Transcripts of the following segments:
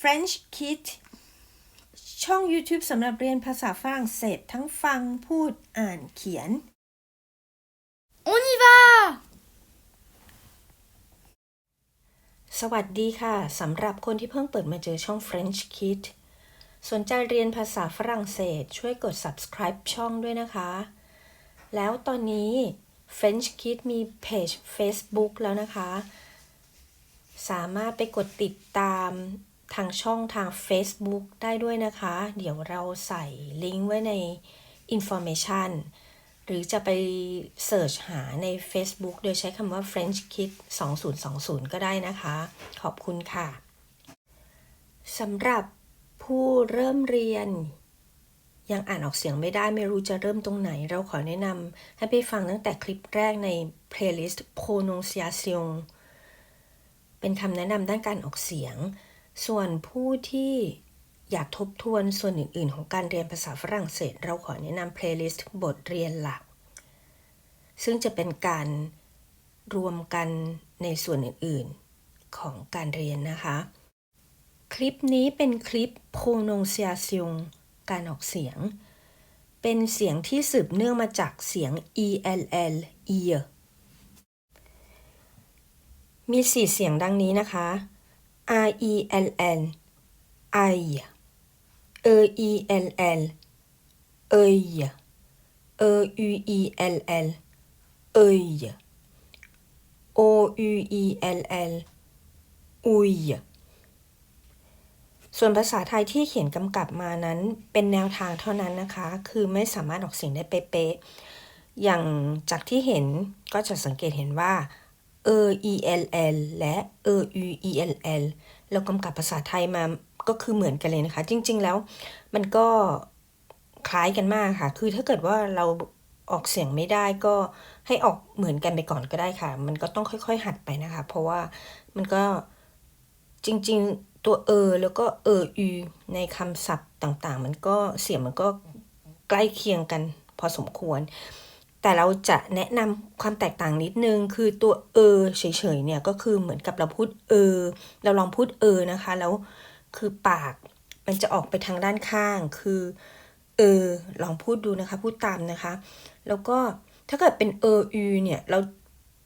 French Kid ช่อง YouTube สำหรับเรียนภาษาฝรั่งเศสทั้งฟังพูดอ่านเขียน On y va สวัสดีค่ะ สำหรับคนที่เพิ่งเปิดมาเจอช่อง French Kid สนใจเรียนภาษาฝรั่งเศสช่วยกด subscribe ช่องด้วยนะคะ แล้วตอนนี้ French Kid มีเพจ Facebook แล้วนะคะ สามารถไปกดติดตาม ทางช่องทาง Facebook ได้ด้วยนะคะ เดี๋ยวเราใส่ลิงก์ไว้ใน information หรือจะไปเสิร์ชหาใน Facebook โดยใช้คำว่า French Kid 2020 ก็ได้นะคะ ขอบคุณค่ะสำหรับผู้เริ่มเรียน ยังอ่านออกเสียงไม่ได้ไม่รู้จะเริ่มตรงไหน เราขอแนะนำให้ไปฟังตั้งแต่คลิปแรกใน playlist prononciation เป็นคำแนะนำด้านการออกเสียง ส่วนผู้ที่อยากทบทวนส่วนอื่น ๆ ของการเรียนภาษาฝรั่งเศส เราขอแนะนำ playlist บทเรียนหลัก ซึ่งจะเป็นการรวมกันในส่วนอื่น ๆ ของการเรียนนะคะ คลิปนี้เป็นคลิป pronunciation การออกเสียง เป็นเสียงที่สืบเนื่องมาจากเสียง ell ear มีสี่เสียงดังนี้นะคะ r e l l i e e l l œil e u e l l œil o u e l l ouille ส่วนภาษาไทยที่เขียนกำกับมานั้นเป็นแนวทางเท่านั้นนะคะ คือไม่สามารถออกเสียงได้เป๊ะๆอย่างจากที่เห็นก็จะสังเกตเห็นว่า e e l l และ e u e l l เรากำกับภาษาไทยมาก็คือเหมือนกันเลยนะคะ จริง ๆ แล้วมันก็คล้ายกันมากค่ะ คือถ้าเกิดว่าเราออกเสียงไม่ได้ก็ให้ออกเหมือนกันไปก่อนก็ได้ค่ะ มันก็ต้องค่อยๆ หัดไปนะคะ เพราะว่ามันก็จริงๆตัวเออแล้วก็เอออในคำศัพท์ต่างๆ มันก็เสียงมันก็ใกล้เคียงกันพอสมควร แต่เราจะแนะนำความแตกต่างนิดนึง คือตัวเออเฉยๆเนี่ยก็คือเหมือนกับเราพูดเออ เราลองพูดเออนะคะ แล้วคือปากมันจะออกไปทางด้านข้าง คือเออลองพูดดูนะคะ พูดตามนะคะ แล้วก็ถ้าเกิดเป็นเอออเนี่ยเรา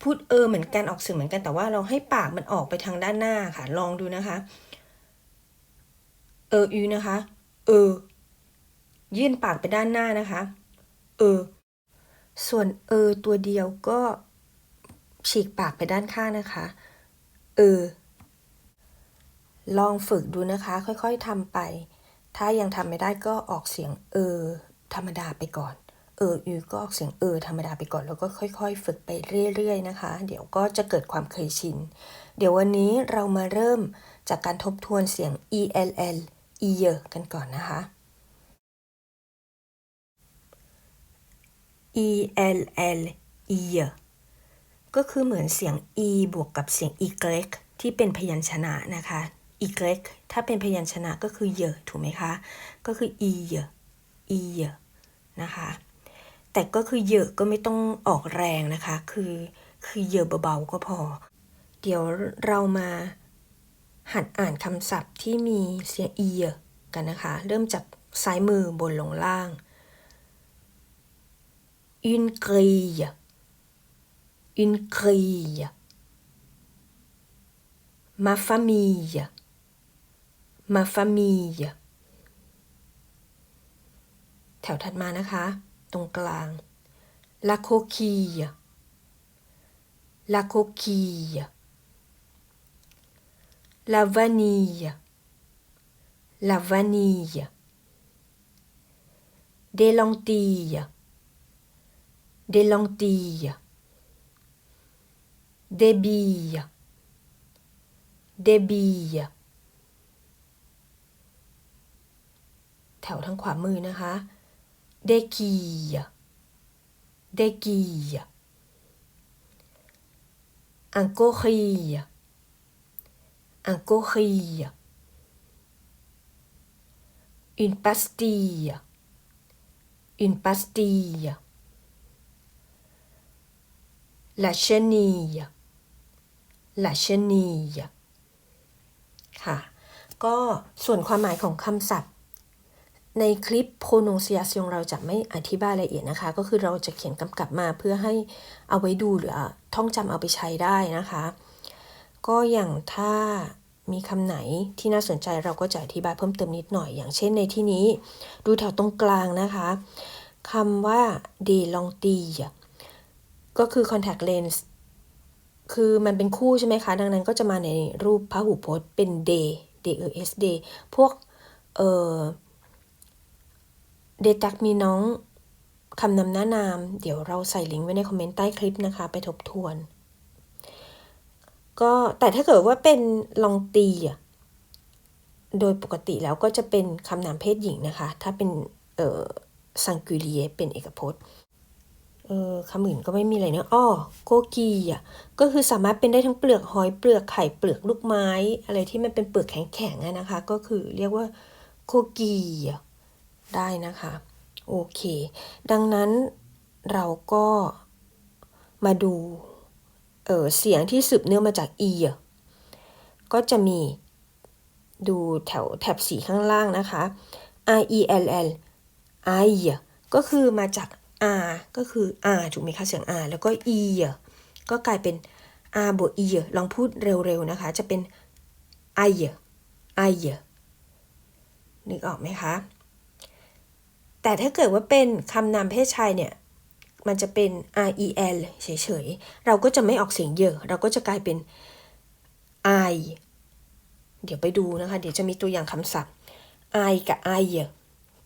พูดเออเหมือนกันออกเสียงเหมือนกันแต่ว่าเราให้ปากมันออกไปทางด้านหน้าค่ะ ลองดูนะคะ เอออนะคะ เออ ยื่นปากไปด้านหน้านะคะ เออ ส่วนเออตัวเดียวก็ฉีกปากไปด้านข้างนะคะ เออ ลองฝึกดูนะคะ ค่อยๆทำไป ถ้ายังทำไม่ได้ก็ออกเสียงเออ ธรรมดาไปก่อน เอออือก็ออกเสียงเออธรรมดาไปก่อน แล้วก็ค่อย ๆ ฝึกไปเรื่อย ๆ นะคะ เดี๋ยวก็จะเกิดความเคยชิน เดี๋ยววันนี้เรามาเริ่มจากการทบทวนเสียง e l l e กันก่อนนะคะ e l l e ก็คือเหมือนเสียง e บวกกับเสียง y ที่เป็นพยัญชนะนะคะ y ถ้าเป็นพยัญชนะก็คือเยถูกไหมคะ ก็คือ e เ e เนะคะ แต่ก็คือเยอะก็ไม่ต้องออกแรงนะคะ คือคือเยอะเบาๆก็พอ เดี๋ยวเรามาหัดอ่านคำศัพท์ที่มีเสียง e กันนะคะ เริ่มจากซ้ายมือบนลงล่าง une grille une grille ma famille ma famille แถวถัดมานะคะ ตรงกลาง la coquille la coquille la vanille la vanille des lentilles des lentilles des billes des billes แถวทางขวามือนะคะ des quilles des quilles un gorille un gorille une pastille une pastille la chenille la chenille ค่ะ ก็ส่วนความหมายของคำศัพท์ ในคลิป pronunciation เราจะไม่อธิบายละเอียดนะคะ ก็คือเราจะเขียนกำกับมาเพื่อให้เอาไว้ดูหรือท่องจำเอาไปใช้ได้นะคะ ก็อย่างถ้ามีคำไหนที่น่าสนใจเราก็จะอธิบายเพิ่มเติมนิดหน่อย อย่างเช่นในที่นี้ ดูแถวตรงกลางนะคะคำว่า de l o n t i l l e ก็คือ contact lens คือมันเป็นคู่ใช่ไหมคะ ดังนั้นก็จะมาในรูปพหูพจน์เป็น d d e s d พวกเอ่อเดตักมีน้องคำนำหน้านาม เดี๋ยวเราใส่ลิงก์ไว้ในคอมเมนต์ใต้คลิปนะคะ ไปทบทวน ก็แต่ถ้าเกิดว่าเป็นลองตีอะโดยปกติแล้วก็จะเป็นคำนามเพศหญิงนะคะ ถ้าเป็นสังกุลียเป็นเอกพจน์ เออคำอื่นก็ไม่มีอะไรเนะอ้อโกกีอะก็คือสามารถเป็นได้ทั้งเปลือกหอยเปลือกไข่เปลือกลูกไม้ อะไรที่มันเป็นเปลือกแข็งๆนะคะ ก็คือเรียกว่าโกกีได้นะคะ โอเค ดังนั้นเราก็มาดูเออเสียงที่สืบเนื่องมาจากอ่ก็จะมีดูแถวแถบสีข้างล่างนะคะ i e l l i อะก็คือมาจาก r ก็คือ r ถูกไหมคะเสียง r แล้วก็ e อ่ก็กลายเป็น r บวก e อ่ลองพูดเร็วๆนะคะ จะเป็น i อะ i อะนึกออกไหมคะ แต่ถ้าเกิดว่าเป็นคำนามเพศชายเนี่ย มันจะเป็น r e l เฉยๆ เราก็จะไม่ออกเสียงเยอะ เราก็จะกลายเป็น i เดี๋ยวไปดูนะคะ เดี๋ยวจะมีตัวอย่างคำศัพท์ i กับ i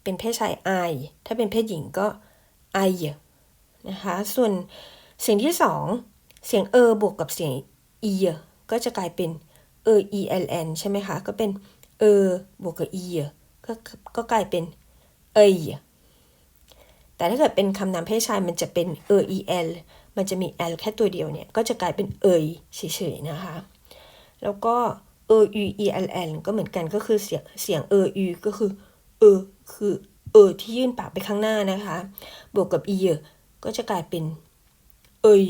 เป็นเพศชาย i ถ้าเป็นเพศหญิงก็ i นะคะ ส่วนเสียงที่สองเสียงเอบวกกับเสียง e ก็จะกลายเป็น e e l n ใช่ไหมคะ ก็เป็นเอบวกกับ e ก็ก็กลายเป็นเอแต่ถ้าเกิดเป็นคำนามเพศชายมันจะเป็น e e l มันจะมี l แค่ตัวเดียวเนี่ย ก็จะกลายเป็นเอยเฉยๆนะคะ แล้วก็ e u e l n ก็เหมือนกันก็คือเสียงเสียง e u ก็คือเออคือ เออที่ยื่นปากไปข้างหน้านะคะ บวกกับ e ก็จะกลายเป็นเอย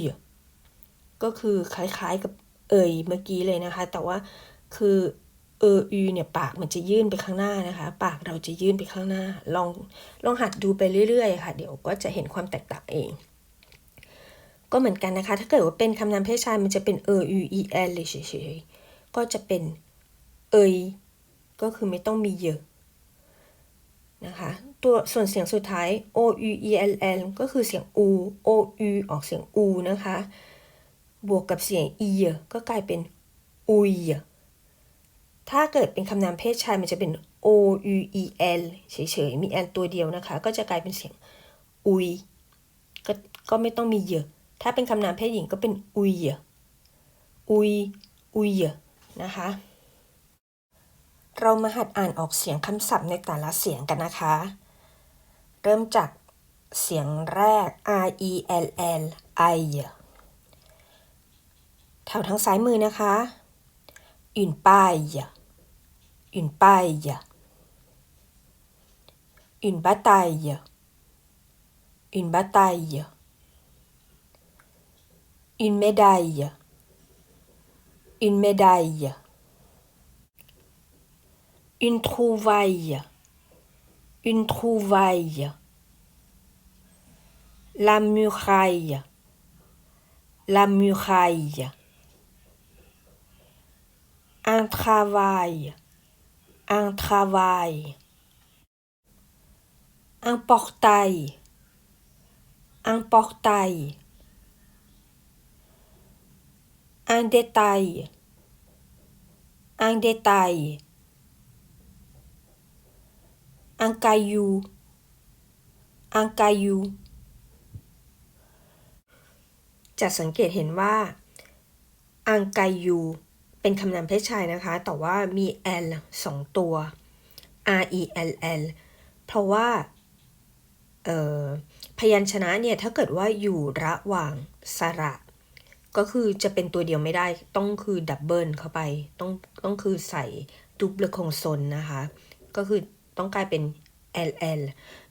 ก็คือคล้ายๆกับเอยเมื่อกี้เลยนะคะ แต่ว่าคือเอออูเนี่ยปากมันจะยื่นไปข้างหน้านะคะ ปากเราจะยื่นไปข้างหน้า ลองลองหัดดูไปเรื่อยๆค่ะ เดี๋ยวก็จะเห็นความแตกต่างเอง ก็เหมือนกันนะคะ ถ้าเกิดว่าเป็นคำนามเพศชายมันจะเป็นเออ u e l เลยเฉยๆก็จะเป็นเอยก็คือไม่ต้องมีเยอะ นะคะตัวส่วนเสียงสุดท้าย o u e l l ก็คือเสียง u o u ออกเสียง u นะคะ บวกกับเสียง e ก็กลายเป็นอุยถ้าเกิดเป็นคำนามเพศชายมันจะเป็น o u e l เฉยๆ มี l ตัวเดียวนะคะ ก็จะกลายเป็นเสียง อุยก็ก็ไม่ต้องมีเยอะถ้าเป็นคำนามเพศหญิงก็เป็นอุยอุยอุยนะคะ เรามาหัดอ่านออกเสียงคำศัพท์ในแต่ละเสียงกันนะคะ เริ่มจากเสียงแรก r e l l i แถวทางซ้ายมือนะคะอื่นป้ายอื่นป้ายอื่นบ้าตายอื่นบ้าตายอื่นเมดายอื่นเมดาย une trouvaille. Une trouvaille. La muraille. La muraille. Un travail, un travail, un portail, un portail, un détail, un détail, un caillou, un caillou จะสังเกตเห็นว่า อังกายู เป็นคำนามเพศชายนะคะ แต่ว่ามี l สองตัว r e l l เพราะว่าพยัญชนะเนี่ย ถ้าเกิดว่าอยู่ระหว่างสระ ก็คือจะเป็นตัวเดียวไม่ได้ ต้องคือดับเบิลเข้าไป ต้องต้องคือใส่ดุบเลคงซนนะคะ ก็คือ ต้องกลายเป็น l l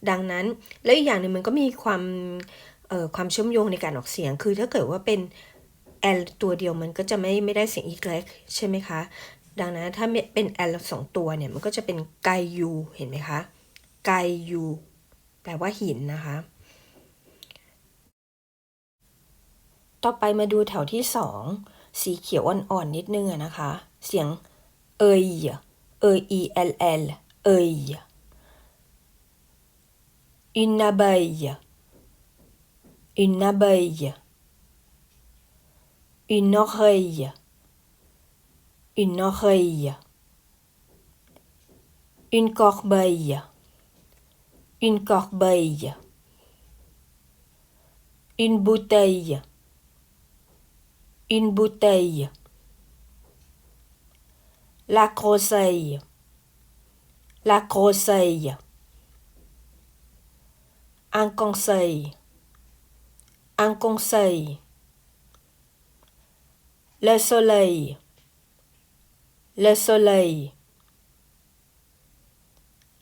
ดังนั้นแล้วอีกอย่างหนึ่งมันก็มีความความเชื่อมโยงในการออกเสียง คือถ้าเกิดว่าเป็น L ตัวเดียวมันก็จะไม่ไม่ได้เสียงอีกเล็กใช่ไหมคะ ดังนั้นถ้าเป็น l สองตัวเนี่ยมันก็จะเป็นไกยูเห็นไหมคะไกยูแปลว่าหินนะคะ ต่อไปมาดูแถวที่สองสีเขียวอ่อนๆนิดนึงนะคะ เสียงเอยเอ e l l Une abeille. Une abeille. Une oreille. Une oreille. Une corbeille. Une corbeille. Une bouteille. Une bouteille. La groseille la groseille. Un conseil. Un conseil. Le soleil. Le soleil.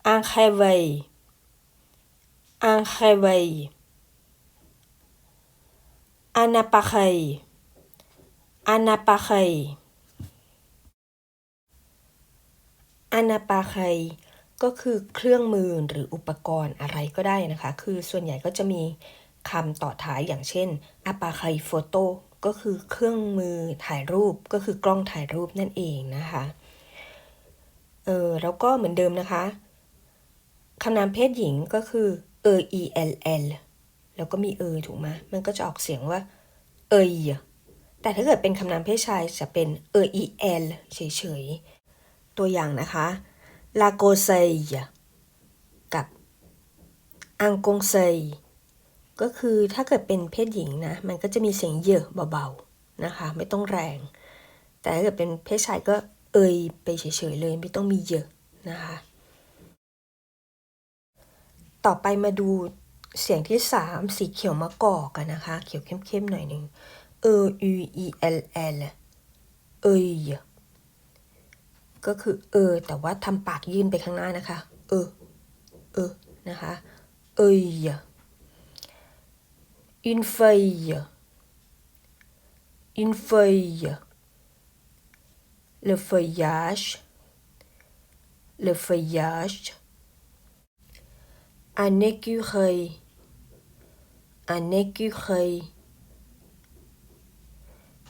Un réveil. Un réveil. Un appareil. Un appareil. Un appareil ก็คือเครื่องมือหรืออุปกรณ์อะไรก็ได้นะคะ คือส่วนใหญ่ก็จะมีคำต่อท้ายอย่างเช่น appareil photo ก็คือเครื่องมือถ่ายรูปก็คือกล้องถ่ายรูปนั่นเองนะคะเออแล้วก็เหมือนเดิมนะคะคำนามเพศหญิงก็คือ e e l l แล้วก็มีเอถูกไหมมันก็จะออกเสียงว่า เอยแต่ถ้าเกิดเป็นคำนามเพศชายจะเป็น e e l เฉยๆ ตัวอย่างนะคะ la g o s e i l e กับ un conseil ก็คือถ้าเกิดเป็นเพศหญิงนะ มันก็จะมีเสียงเยอะเบาๆนะคะ ไม่ต้องแรง แต่ถ้าเกิดเป็นเพศชายก็เอยไปเฉยๆเลย ไม่ต้องมีเยอะนะคะ ต่อไปมาดูเสียงที่สามสีเขียวมะกอกกันนะคะ เขียวเข้มๆหน่อยหนึ่ง e u e l l เอย ก็คือเออ แต่ว่าทำปากยื่นไปข้างหน้านะคะ เออ เออ นะคะ เอย une feuille une feuille le feuillage le feuillage un écureuil un écureuil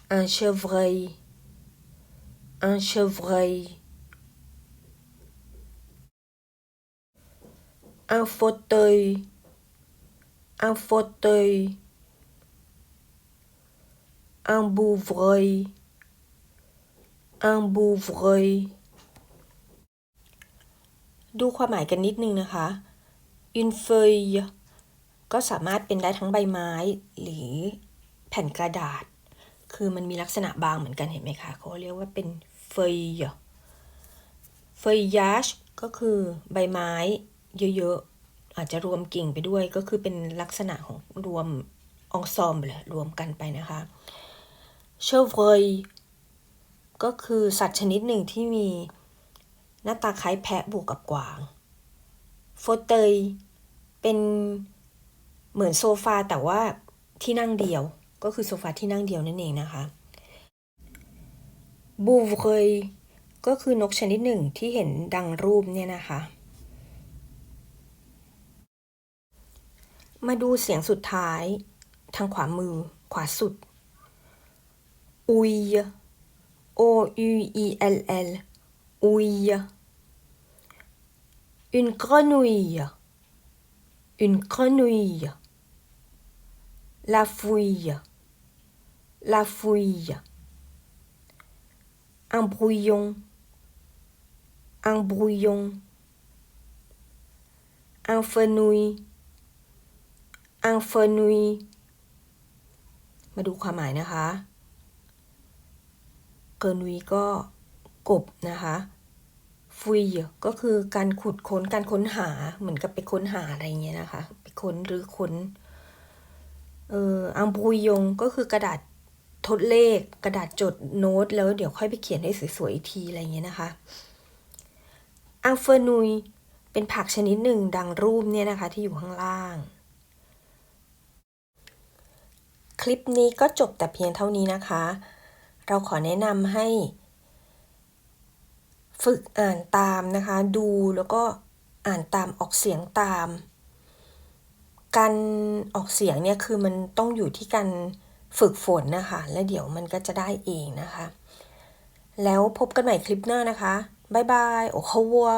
un chevreuil un chevreuil un fauteuil un fauteuil un bouvreuil un bouvreuil ดูความหมายกันนิดนึงนะคะ une feuille ก็สามารถเป็นได้ทั้งใบไม้ หรือแผ่นกระดาษ คือมันมีลักษณะบางเหมือนกันเห็นไหมคะเขาเรียกว่าเป็น feuille feuillage ก็คือใบไม้ เยอะๆ อาจจะรวมกิ่งไปด้วยก็คือเป็นลักษณะของรวม ensemble รวมกันไปนะคะ chevreuil ก็คือสัตว์ชนิดหนึ่งที่มีหน้าตาคล้ายแพะบวกกับกวาง fauteuil เป็นเหมือนโซฟาแต่ว่าที่นั่งเดียวก็คือโซฟาที่นั่งเดียวนั่นเองนะคะ bouvreuil ก็คือนกชนิดหนึ่งที่เห็นดังรูปเนี่ยนะคะ มาดูเสียงสุดท้าย ทางขวามือ ขวาสุด อุย o u i l l อุย une grenouille une grenouille la fouille la fouille un brouillon un brouillon un fenouil un fenouil มาดูความหมายนะคะเกินวีก็กบนะคะฟุยก็คือการขุดค้นการค้นหาเหมือนกับไปค้นหาอะไรเงี้ยนะคะ ไปค้นหรือค้นเอ่ออังบุยยงก็คือกระดาษทดเลขกระดาษจดโน้ต แล้วเดี๋ยวค่อยไปเขียนให้สวยๆอีกทีอะไรเงี้ยนะคะ อังเฟอร์นุยเป็นผักชนิดหนึ่งดังรูปเนี่ยนะคะที่อยู่ข้างล่าง คลิปนี้ก็จบแต่เพียงเท่านี้นะคะ เราขอแนะนำให้ ฝึกอ่านตามนะคะ ดูแล้วก็อ่านตามออกเสียงตาม การออกเสียงเนี่ยคือมันต้องอยู่ที่การฝึกฝนนะคะ และเดี๋ยวมันก็จะได้เองนะคะ แล้วพบกันใหม่คลิปหน้านะคะ บ๊ายบาย โอคาวัว